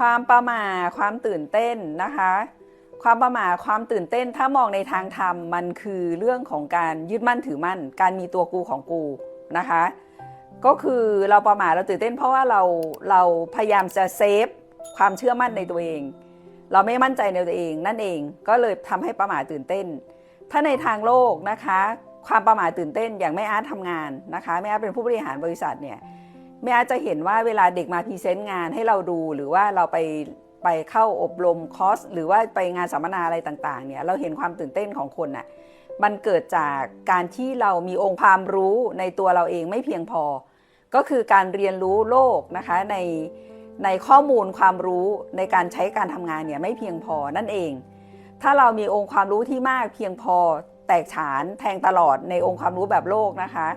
ความประหม่าความตื่นเต้นนะคะ ความประหม่าความตื่นเต้น ถ้ามองในทางธรรมมันคือเรื่องของการยึดมั่นถือมั่น การมีตัวกูของกูนะคะ ก็คือเราประหม่าเราตื่นเต้น เพราะว่าเราเราพยายามจะเซฟความเชื่อมั่นในตัวเอง เราไม่มั่นใจในตัวเองนั่นเองก็เลยทำให้ประหม่าตื่นเต้น ถ้าในทางโลกนะคะ ความประหม่าตื่นเต้นอย่างแม่อาร์ตทำงานนะคะแม่อาร์ตเป็นผู้บริหารบริษัทเนี่ย แม่อาร์ตจะเห็นว่าเวลาเด็กมาพรีเซนต์งานให้เราดูหรือว่าเราไปไปเข้าอบรมคอร์สหรือว่าไปงานสัมมนาอะไรต่างๆเนี่ยเราเห็นความตื่นเต้นของคนน่ะมันเกิดจากการที่เรามีองค์ความรู้ในตัวเราเองไม่เพียงพอ ก็คือการเรียนรู้โลกนะคะในในข้อมูลความรู้ในการใช้การทำงานเนี่ยไม่เพียงพอนั่นเอง ถ้าเรามีองค์ความรู้ที่มากเพียงพอแตกฉานแทงตลอดในองค์ความรู้แบบโลกนะคะ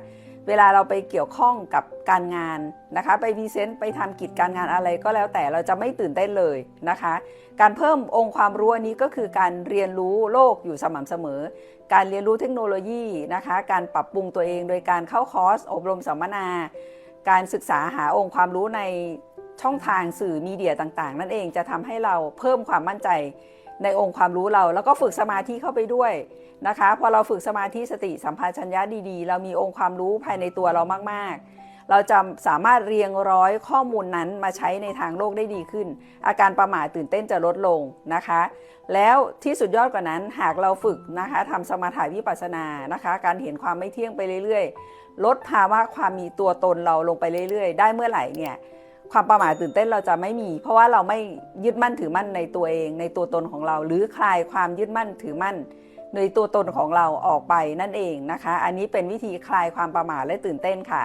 เวลาเราไปเกี่ยวข้องกับการงานนะคะไปพีเซนต์ไปทำกิจการงานอะไรก็แล้วแต่เราจะไม่ตื่นเต้นเลยนะคะ การเพิ่มองค์ความรู้อันนี้ก็คือการเรียนรู้โลกอยู่สม่ำเสมอ การเรียนรู้เทคโนโลยีนะคะ การปรับปรุงตัวเองโดยการเข้าคอร์สอบรมสัมมนา การศึกษาหาองค์ความรู้ในช่องทางสื่อมีเดียต่างๆ นั่นเองจะทำให้เราเพิ่มความมั่นใจ ในองค์ความรู้เรา แล้วก็ฝึกสมาธิเข้าไปด้วยนะคะพอเราฝึกสมาธิสติสัมปชัญญะดีๆ เรามีองค์ความรู้ภายในตัวเรามากๆเราจะสามารถเรียงร้อยข้อมูลนั้นมาใช้ในทางโลกได้ดีขึ้น อาการประหม่าตื่นเต้นจะลดลงนะคะ แล้วที่สุดยอดกว่านั้นหากเราฝึกนะคะทำสมาธิวิปัสสนานะคะ การเห็นความไม่เที่ยงไปเรื่อยๆ ลดภาวะความมีตัวตนเราลงไปเรื่อยๆ ได้เมื่อไหร่เนี่ย ความประหม่าตื่นเต้นเราจะไม่มี เพราะว่าเราไม่ยึดมั่นถือมั่นในตัวเอง ในตัวตนของเรา หรือคลายความยึดมั่นถือมั่น ในตัวตนของเราออกไปนั่นเองนะคะ อันนี้เป็นวิธีคลายความประหม่าและตื่นเต้นค่ะ